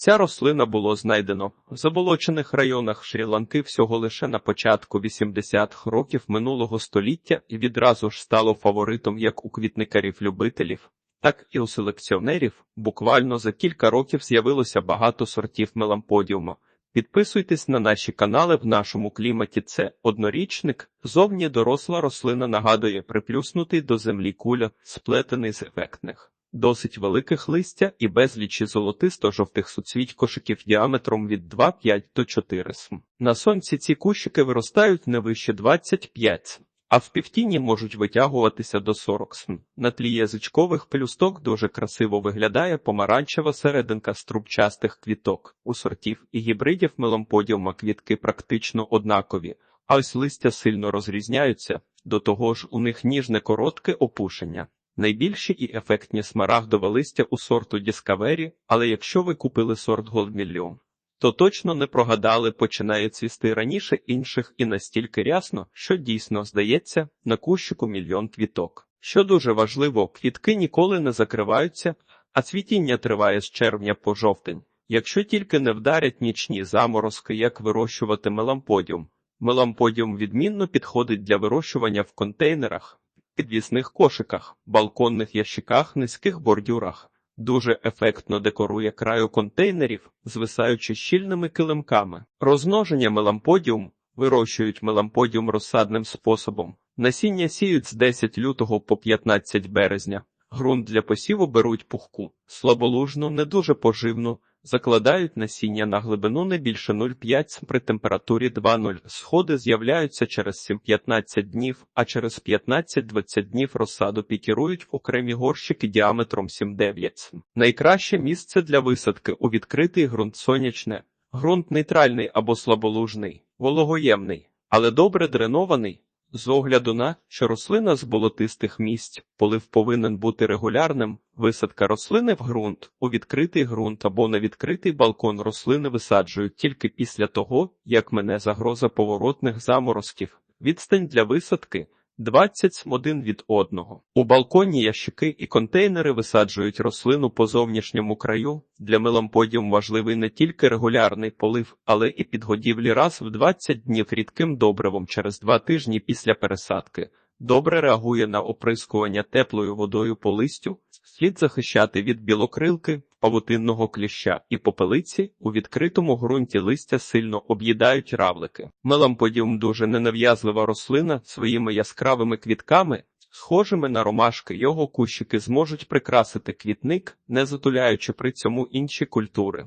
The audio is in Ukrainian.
Ця рослина було знайдено в заболочених районах Шрі-Ланки всього лише на початку 80-х років минулого століття і відразу ж стало фаворитом як у квітникарів-любителів, так і у селекціонерів. Буквально за кілька років з'явилося багато сортів меламподіуму. Підписуйтесь на наші канали в нашому кліматі. Це однорічник. Зовні доросла рослина нагадує приплюснутий до землі куля, сплетений з ефектних. Досить великих листя і безлічі золотисто-жовтих суцвіть кошиків діаметром від 2,5 до 4 см. На сонці ці кущики виростають не вище 25 см, а в півтіні можуть витягуватися до 40 см. На тлі язичкових пелюсток дуже красиво виглядає помаранчева серединка струбчастих квіток. У сортів і гібридів меломподіума квітки практично однакові, а ось листя сильно розрізняються, до того ж у них ніжне коротке опушення. Найбільші і ефектні смарагдове листя у сорту Discovery, але якщо ви купили сорт Gold то точно не прогадали, починає цвісти раніше інших і настільки рясно, що дійсно здається на кущику мільйон квіток. Що дуже важливо, квітки ніколи не закриваються, а цвітіння триває з червня по жовтень. Якщо тільки не вдарять нічні заморозки, як вирощувати меламподіум. Меламподіум відмінно підходить для вирощування в контейнерах, підвісних кошиках, балконних ящиках, низьких бордюрах. Дуже ефектно декорує краю контейнерів, звисаючи щільними килимками. Розмноження меламподіум вирощують меламподіум розсадним способом. Насіння сіють з 10 лютого по 15 березня. Грунт для посіву беруть пухку, слаболужну, не дуже поживну, закладають насіння на глибину не більше 0,5 при температурі 2,0. Сходи з'являються через 7-15 днів, а через 15-20 днів розсаду пікірують в окремі горщики діаметром 7-9. Найкраще місце для висадки у відкритий ґрунт сонячне. Ґрунт нейтральний або слаболужний, вологоємний, але добре дренований. З огляду на, що рослина з болотистих місць, полив повинен бути регулярним, висадка рослини в ґрунт, у відкритий ґрунт або на відкритий балкон рослини висаджують тільки після того, як мене загроза поворотних заморозків. Відстань для висадки 20 см від одного. У балконі ящики і контейнери висаджують рослину по зовнішньому краю. Для меламподіум важливий не тільки регулярний полив, але і підгодівлі раз в 20 днів рідким добривом через 2 тижні після пересадки. Добре реагує на оприскування теплою водою по листю, слід захищати від білокрилки, павутинного кліща і попелиці, у відкритому ґрунті листя сильно об'їдають равлики. Меламподіум дуже ненав'язлива рослина своїми яскравими квітками, схожими на ромашки, його кущики зможуть прикрасити квітник, не затуляючи при цьому інші культури.